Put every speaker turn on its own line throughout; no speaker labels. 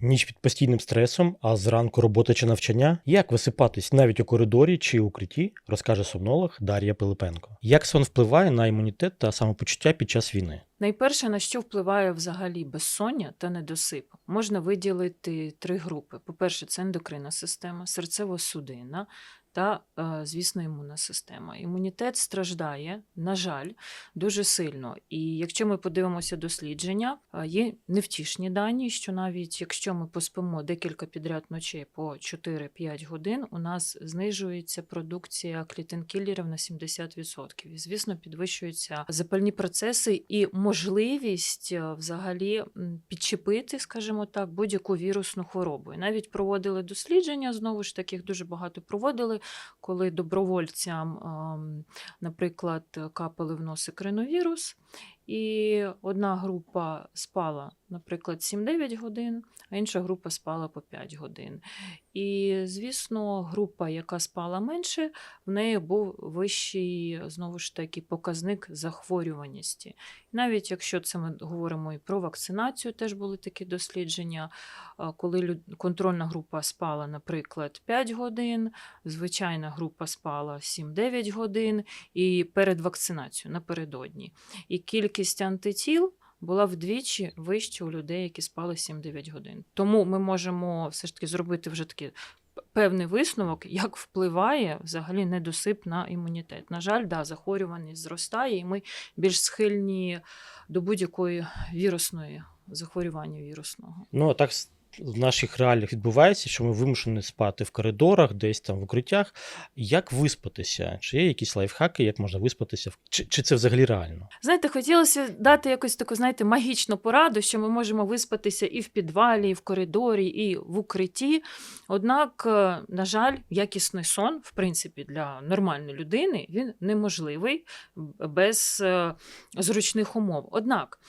Ніч під постійним стресом, а зранку робота чи навчання. Як висипатись навіть у коридорі чи укритті, розкаже сомнолог Дар'я Пилипенко. Як сон впливає на імунітет та самопочуття під час війни?
Найперше, на що впливає взагалі безсоння та недосип, можна виділити три групи. По-перше, це ендокринна система, серцево-судинна та, е, звісно, імунна система. Імунітет страждає, на жаль, дуже сильно. І якщо ми подивимося дослідження, е, є невтішні дані, що навіть якщо ми поспимо декілька підряд ночей по 4-5 годин, у нас знижується продукція клітин-кілерів на 70%. І, звісно, підвищуються запальні процеси і можливість е, взагалі підчепити, скажімо так, будь-яку вірусну хворобу. І навіть проводили дослідження, знову ж таки, їх дуже багато проводили, коли добровольцям, наприклад, капали в носи риновірус, і одна група спала, наприклад, 7-9 годин, а інша група спала по 5 годин. І, звісно, група, яка спала менше, в неї був вищий знову ж таки показник захворюваності. Навіть якщо це ми говоримо і про вакцинацію, теж були такі дослідження, коли контрольна група спала, наприклад, 5 годин, звичайна група спала 7-9 годин, і перед вакцинацією напередодні. І кількість антитіл. Була вдвічі вища у людей, які спали 7-9 годин. Тому ми можемо все ж таки зробити вже такий певний висновок, як впливає взагалі недосип на імунітет. На жаль, да, захворюваність зростає, і ми більш схильні до будь-якої вірусної захворювання вірусного.
Ну так в наших реаліях відбувається, що ми вимушені спати в коридорах, десь там в укриттях. Як виспатися? Чи є якісь лайфхаки, як можна виспатися? Чи, чи це взагалі реально?
Знаєте, хотілося дати якусь таку, знаєте, магічну пораду, що ми можемо виспатися і в підвалі, і в коридорі, і в укритті. Однак, е, на жаль, якісний сон, в принципі, для нормальної людини він неможливий без е, зручних умов. Однак,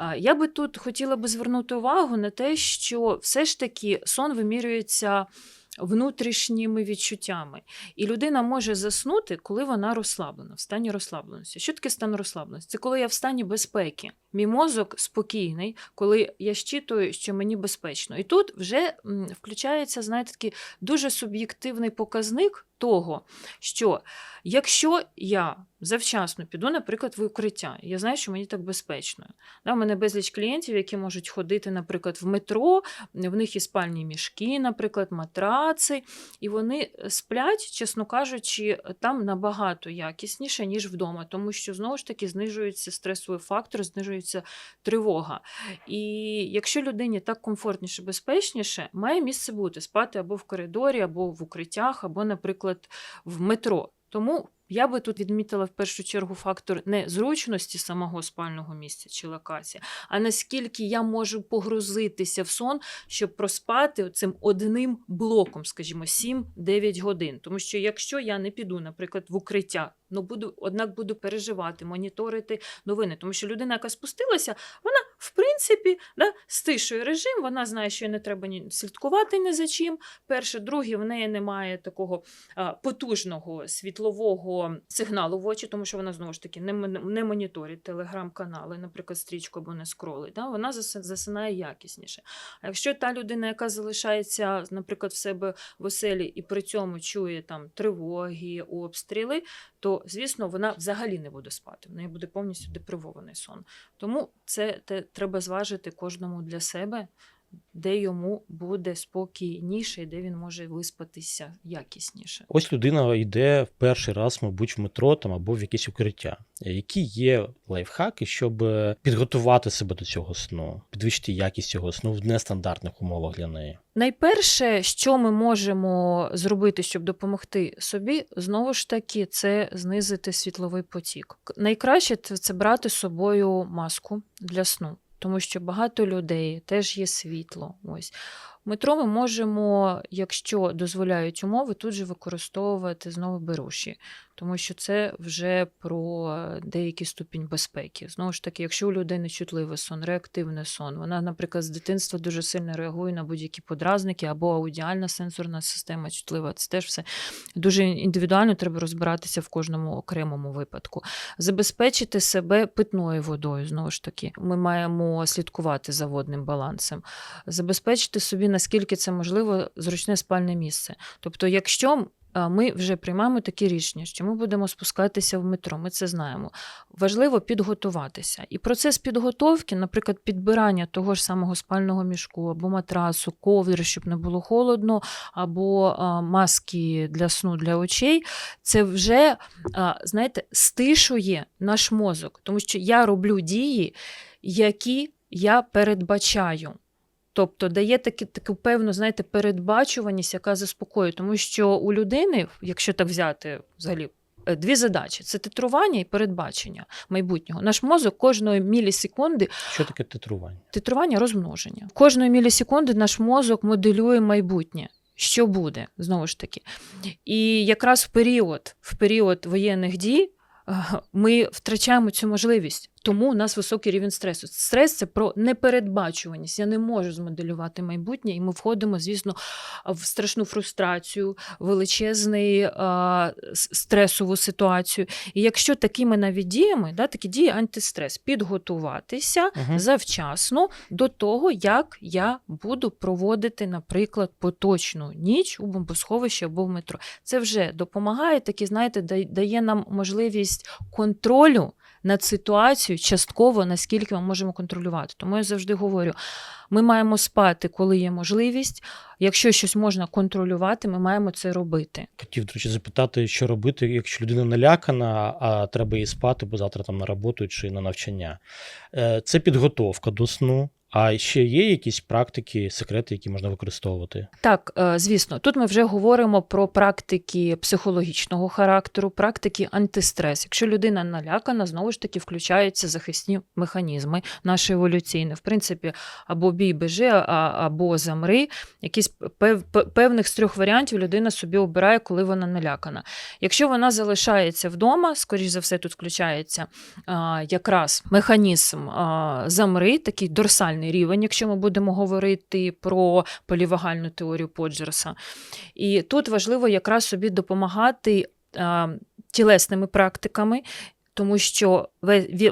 е, я би тут хотіла би звернути увагу на те, що все ж таки сон вимірюється. Внутрішніми відчуттями. І людина може заснути, коли вона розслаблена, в стані розслабленості. Що таке стан розслабленості? Це коли я в стані безпеки. Мій мозок спокійний, коли я щитую, що мені безпечно. І тут вже включається, знаєте, такий дуже суб'єктивний показник того, що якщо я завчасно піду, наприклад, в укриття, я знаю, що мені так безпечно. Да, у мене безліч клієнтів, які можуть ходити, наприклад, в метро, в них є спальні мішки, наприклад, матраци, і вони сплять, чесно кажучи, там набагато якісніше, ніж вдома, тому що знову ж таки знижується стресовий фактор, знижується тривога. І якщо людині так комфортніше, безпечніше, має місце бути спати або в коридорі, або в укриттях, або, наприклад, в метро. Тому я би тут відмітила в першу чергу фактор не зручності самого спального місця чи локації, а наскільки я можу погрузитися в сон, щоб проспати цим одним блоком, скажімо, 7-9 годин. Тому що якщо я не піду, наприклад, в укриття, ну буду, однак буду переживати, моніторити новини, тому що людина, яка спустилася, вона в принципі да, стишує режим, вона знає, що їй не треба ні слідкувати ні за чим. Перше, друге, в неї немає такого а, потужного світлового сигналу в очі, тому що вона знову ж таки не, не моніторить телеграм-канали, наприклад, стрічку або не скролить. Да? Вона зас- засинає якісніше. А якщо та людина, яка залишається, наприклад, в себе в оселі і при цьому чує там тривоги, обстріли, то звісно вона взагалі не буде спати. В неї буде повністю депривований сон. Тому це те, треба зважити кожному для себе, де йому буде спокійніше, де він може виспатися якісніше.
Ось людина йде в перший раз, мабуть, в метро там або в якесь укриття. Які є лайфхаки, щоб е, підготувати себе до цього сну, підвищити якість цього сну в нестандартних умовах для неї?
Найперше, що ми можемо зробити, щоб допомогти собі, знову ж таки, це знизити світловий потік. Найкраще це брати з собою маску для сну, тому що багато людей теж є світло. Ось Метро ми можемо, якщо дозволяють умови, тут же використовувати знову беруші, тому що це вже про деякий ступінь безпеки. Знову ж таки, якщо у людини чутливий сон, реактивний сон, вона, наприклад, з дитинства дуже сильно реагує на будь-які подразники або аудіальна сенсорна система чутлива, це теж все дуже індивідуально треба розбиратися в кожному окремому випадку. Забезпечити себе питною водою, знову ж таки, ми маємо слідкувати за водним балансом, забезпечити собі, наскільки це можливо, зручне спальне місце. Тобто, якщо ми вже приймаємо такі рішення, що ми будемо спускатися в метро, ми це знаємо. Важливо підготуватися. І процес підготовки, наприклад, підбирання того ж самого спального мішку або матрасу, ковдри, щоб не було холодно, або маски для сну для очей, це вже, знаєте, стишує наш мозок, тому що я роблю дії, які я передбачаю. Тобто дає таки, таку певну, знаєте, передбачуваність, яка заспокоює. Тому що у людини, якщо так взяти взагалі, е, дві задачі: це титрування і передбачення майбутнього. Наш мозок кожної мілісекунди
Що таке титрування?
Титрування розмноження. Кожної мілісекунди наш мозок моделює майбутнє. Що буде знову ж таки? І якраз в період, в період воєнних дій е, ми втрачаємо цю можливість. Тому у нас високий рівень стресу. Стрес це про непередбачуваність. Я не можу змоделювати майбутнє, і ми входимо, звісно, в страшну фрустрацію, величезний а, стресову ситуацію. І якщо такими навіть діями, да, такі дії антистрес, підготуватися
Угу.
завчасно до того, як я буду проводити, наприклад, поточну ніч у бомбосховищі або в метро. Це вже допомагає, такі, знаєте, дає нам можливість контролю над ситуацією частково, наскільки ми можемо контролювати. Тому я завжди говорю: ми маємо спати, коли є можливість. Якщо щось можна контролювати, ми маємо це робити.
Хотів, до речі, запитати, що робити, якщо людина налякана, а треба їй спати, бо завтра там на роботу чи на навчання. Е, Це підготовка до сну. А ще є якісь практики, секрети, які можна використовувати?
Так, е, звісно, тут ми вже говоримо про практики психологічного характеру, практики антистрес. Якщо людина налякана, знову ж таки включаються захисні механізми наші еволюційні. В принципі, або бій бежи, або замри. Якісь пев, певних з трьох варіантів людина собі обирає, коли вона налякана. Якщо вона залишається вдома, скоріш за все, тут включається якраз механізм замри, такий дорсальний рівень, якщо ми будемо говорити про полівагальну теорію Поджерса. І тут важливо якраз собі допомагати а, тілесними практиками. Тому що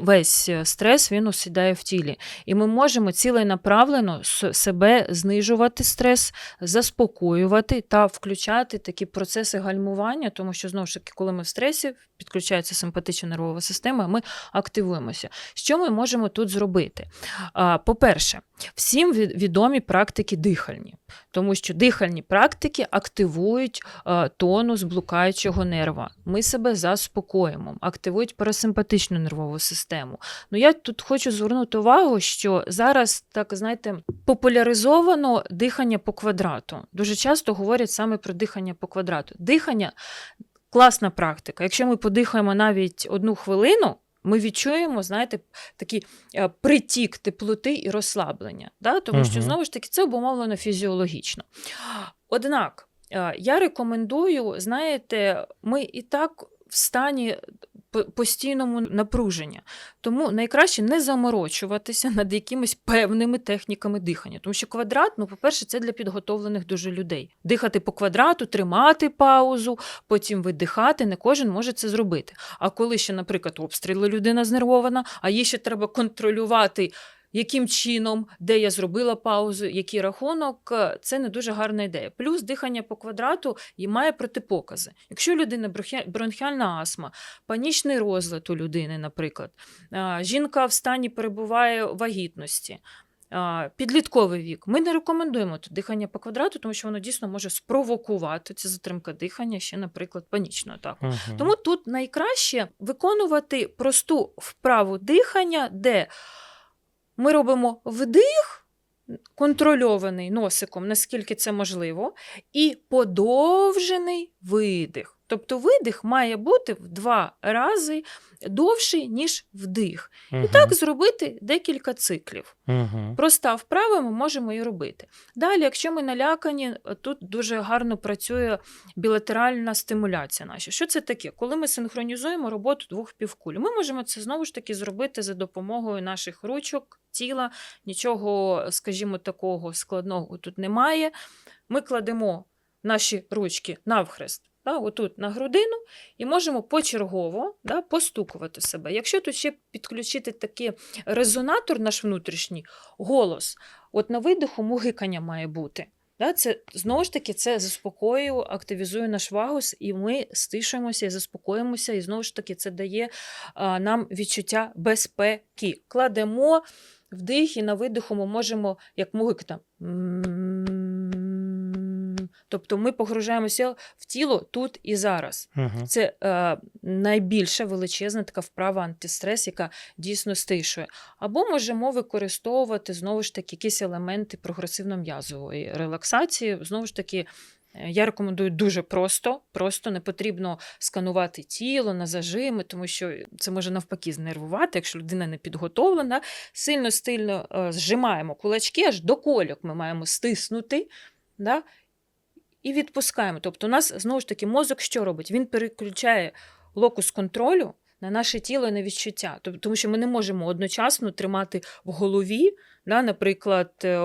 весь стрес він осідає в тілі, і ми можемо ціленаправлено себе знижувати стрес, заспокоювати та включати такі процеси гальмування, тому що знову ж таки, коли ми в стресі, підключається симпатична нервова система, ми активуємося. Що ми можемо тут зробити? По-перше, всім відомі практики дихальні, тому що дихальні практики активують тонус блукаючого нерва. Ми себе заспокоїмо, активують парасимпатичну нервову систему. Ну я тут хочу звернути увагу, що зараз так знаєте, популяризовано дихання по квадрату. Дуже часто говорять саме про дихання по квадрату. Дихання класна практика. Якщо ми подихаємо навіть одну хвилину. Ми відчуємо, знаєте, такий е, притік теплоти і розслаблення, да? тому що знову ж таки це обумовлено фізіологічно. Однак е, я рекомендую, знаєте, ми і так в стані постійному напруженні. Тому найкраще не заморочуватися над якимись певними техніками дихання. Тому що квадрат, ну, по-перше, це для підготовлених дуже людей. Дихати по квадрату, тримати паузу, потім видихати. Не кожен може це зробити. А коли ще, наприклад, обстріли людина знервована, а їй ще треба контролювати. Яким чином, де я зробила паузу, який рахунок, е, це не дуже гарна ідея. Плюс дихання по квадрату і має протипокази. Якщо у людини бронхіальна астма, панічний розлад у людини, наприклад, жінка в стані перебуває вагітності. Підлітковий вік. Ми не рекомендуємо тут дихання по квадрату, тому що воно дійсно може спровокувати ця затримка дихання, ще, наприклад, панічну атаку.
Мгм.
Тому тут найкраще виконувати просту вправу дихання, де ми робимо вдих, контрольований носиком, наскільки це можливо, і подовжений видих. Тобто видих має бути в два рази довший, ніж вдих.
Угу.
І так зробити декілька циклів.
Угу.
Проста вправа, ми можемо і робити. Далі, якщо ми налякані, тут дуже гарно працює білатеральна стимуляція наша. Що це таке? Коли ми синхронізуємо роботу двох півкуль, ми можемо це знову ж таки зробити за допомогою наших ручок, тіла. Нічого, скажімо, такого складного тут немає. Ми кладемо наші ручки навхрест. Да, отут на грудину, і можемо почергово да, постукувати себе. Якщо тут ще підключити такий резонатор, наш внутрішній голос, от на видиху мугикання має бути. Да, це знову ж таки це заспокоює, активізує наш вагус, і ми стишуємося і заспокоїмося, і знову ж таки це дає а, нам відчуття безпеки. Кладемо вдих і на видиху ми можемо, як мугик там. Тобто ми погружаємося в тіло тут і зараз.
Угу.
Це е, найбільша величезна така вправа антистрес, яка дійсно стишує. Або можемо використовувати знову ж таки якісь елементи прогресивно-м'язової релаксації. Знову ж таки, я рекомендую дуже просто, просто не потрібно сканувати тіло на зажими, тому що це може навпаки знервувати, якщо людина не підготовлена. Сильно стильно е, зжимаємо кулачки, аж до кольок ми маємо стиснути. Да? І відпускаємо. Тобто, у нас знову ж таки мозок що робить? Він переключає локус контролю на наше тіло і на відчуття. Тобто, тому що ми не можемо одночасно тримати в голові, да, наприклад, е,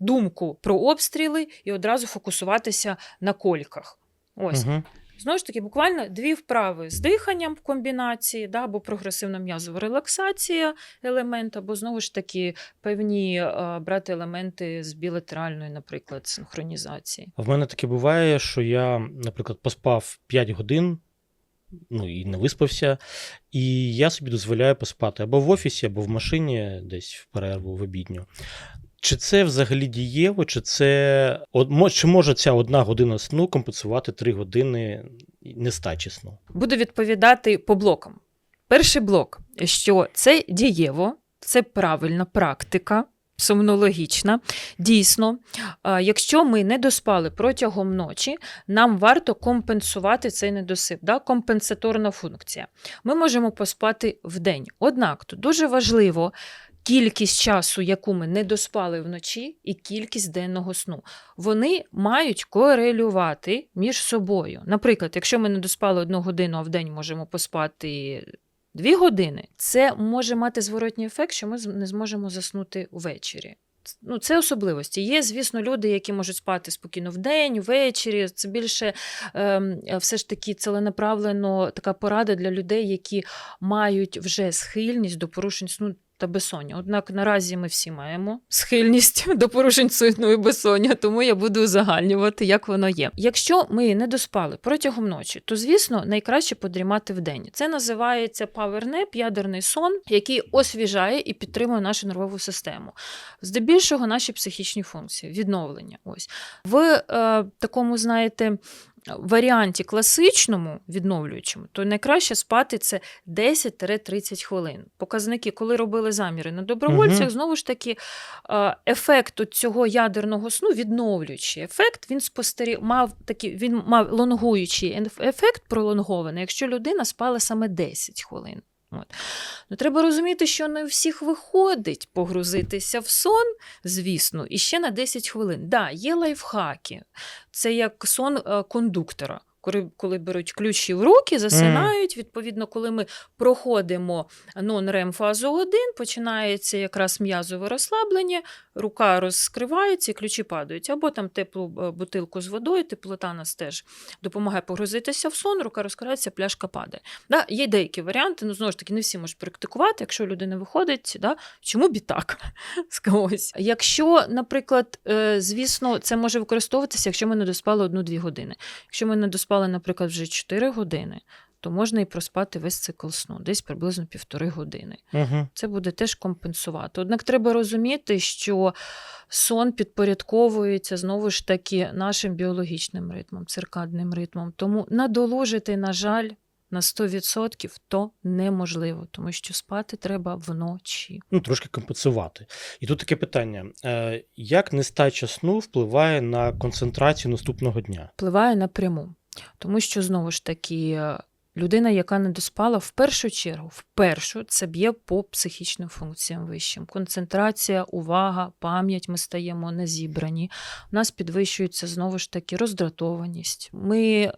думку про обстріли і одразу фокусуватися на кольках. Ось.
Угу.
Знову ж таки, буквально дві вправи з диханням в комбінації, да, або прогресивна м'язова релаксація елемент, або знову ж таки певні е, брати елементи з білатеральної, наприклад, синхронізації.
В мене таке буває, що я, наприклад, поспав 5 годин, ну і не виспався, і я собі дозволяю поспати або в офісі, або в машині, десь в перерву в обідню. Чи це взагалі дієво, чи це чи може ця одна година сну компенсувати 3 години нестачі сну?
Буду відповідати по блокам. Перший блок, що це дієво, це правильна практика. Сомнологічна. Дійсно, якщо ми не доспали протягом ночі, нам варто компенсувати цей недосип, да? компенсаторна функція. Ми можемо поспати в день. Однак тут дуже важливо кількість часу, яку ми не доспали вночі, і кількість денного сну. Вони мають корелювати між собою. Наприклад, якщо ми не доспали одну годину, а в день можемо поспати. Дві години це може мати зворотній ефект, що ми не зможемо заснути ввечері. Ну, це особливості. Є, звісно, люди, які можуть спати спокійно вдень, ввечері. Це більше ем, все ж таки ціленаправлено така порада для людей, які мають вже схильність до порушень сну та безсоння. Однак наразі ми всі маємо схильність до порушень і безсоння, тому я буду узагальнювати, як воно є. Якщо ми не доспали протягом ночі, то звісно найкраще подрімати вдень. Це називається павернеп, ядерний сон, який освіжає і підтримує нашу нервову систему. Здебільшого наші психічні функції, відновлення. Ось в е, такому, знаєте. Варіанті класичному відновлюючому, то найкраще спати це 10-30 хвилин. Показники, коли робили заміри на добровольцях,
угу.
знову ж таки, е, ефект цього ядерного сну, відновлюючий ефект, він спостері... мав такі, він мав лонгуючий ефект пролонгований, якщо людина спала саме 10 хвилин. От. Ну, треба розуміти, що не всіх виходить погрузитися в сон, звісно, і ще на 10 хвилин. Да, є лайфхаки. Це як сон е, кондуктора. Коли, коли беруть ключі в руки, засинають. Відповідно, коли ми проходимо нон-рем фазу 1, починається якраз м'язове розслаблення, рука розкривається і ключі падають. Або там теплу е, бутилку з водою, теплота нас теж допомагає погрузитися в сон, рука розкривається, пляшка падає. Да, є деякі варіанти, ну знову ж таки, не всі можуть практикувати, якщо людина виходить, да, чому б і так? Ось. Якщо, наприклад, е, звісно, це може використовуватися, якщо ми не доспали одну-дві години. Якщо ми не доспали, наприклад, вже 4 години, то можна і проспати весь цикл сну, десь приблизно півтори години.
Угу.
Це буде теж компенсувати. Однак треба розуміти, що сон підпорядковується знову ж таки нашим біологічним ритмом, циркадним ритмом. Тому надоложити, на жаль, на 100% то неможливо, тому що спати треба вночі.
Ну, трошки компенсувати. І тут таке питання: е, як нестача сну впливає на концентрацію наступного дня?
Впливає напряму. Тому що знову ж таки. Людина, яка не доспала, в першу чергу, в першу це б'є по психічним функціям вищим. Концентрація, увага, пам'ять, ми стаємо незібрані. У нас підвищується знову ж таки роздратованість. Ми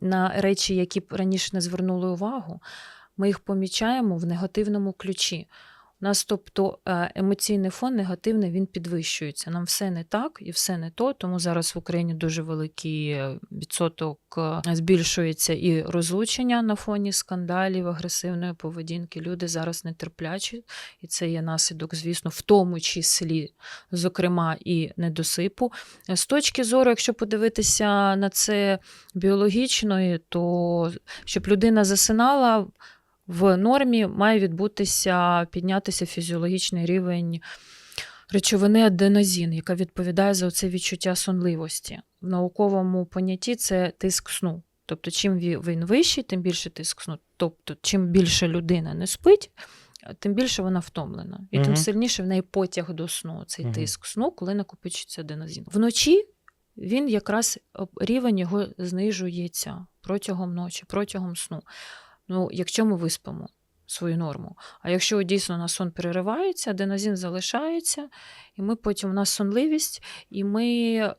на речі, які б раніше не звернули увагу, ми їх помічаємо в негативному ключі. Нас, тобто, е, емоційний фон негативний, він підвищується. Нам все не так і все не то. Тому зараз в Україні дуже великий е, відсоток е, збільшується і розлучення на фоні скандалів, агресивної поведінки. Люди зараз нетерплячі, і це є наслідок, звісно, в тому числі, зокрема, і недосипу. З точки зору, якщо подивитися на це біологічної, то щоб людина засинала в нормі, має відбутися піднятися фізіологічний рівень речовини аденозін, яка відповідає за це відчуття сонливості. В науковому понятті це тиск сну. Тобто, чим він вищий, тим більше тиск сну. Тобто, чим більше людина не спить, тим більше вона втомлена. І тим сильніше в неї потяг до сну, цей
Мгм.
тиск сну, коли накопичується аденозін. Вночі він якраз рівень його знижується протягом ночі, протягом сну. Ну, якщо ми виспимо свою норму. А якщо дійсно на сон переривається, аденозин залишається, і ми потім у нас сонливість, і ми,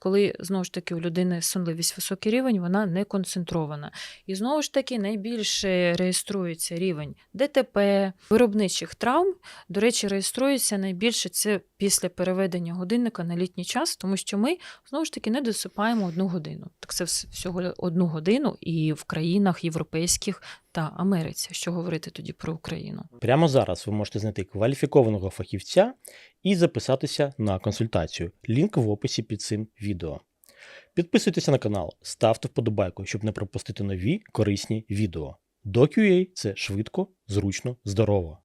коли знову ж таки у людини сонливість високий рівень, вона не концентрована. І знову ж таки найбільше реєструється рівень ДТП, виробничих травм. До речі, реєструється найбільше це після переведення годинника на літній час, тому що ми знову ж таки не досипаємо одну годину. Так це всього одну годину і в країнах європейських та Америці. Що говорити тоді про Україну?
Прямо зараз ви можете знайти кваліфікованого фахівця і записатися на консультацію. Лінк в описі під цим відео. Підписуйтеся на канал, ставте вподобайку, щоб не пропустити нові корисні відео. DoQA – це швидко, зручно, здорово.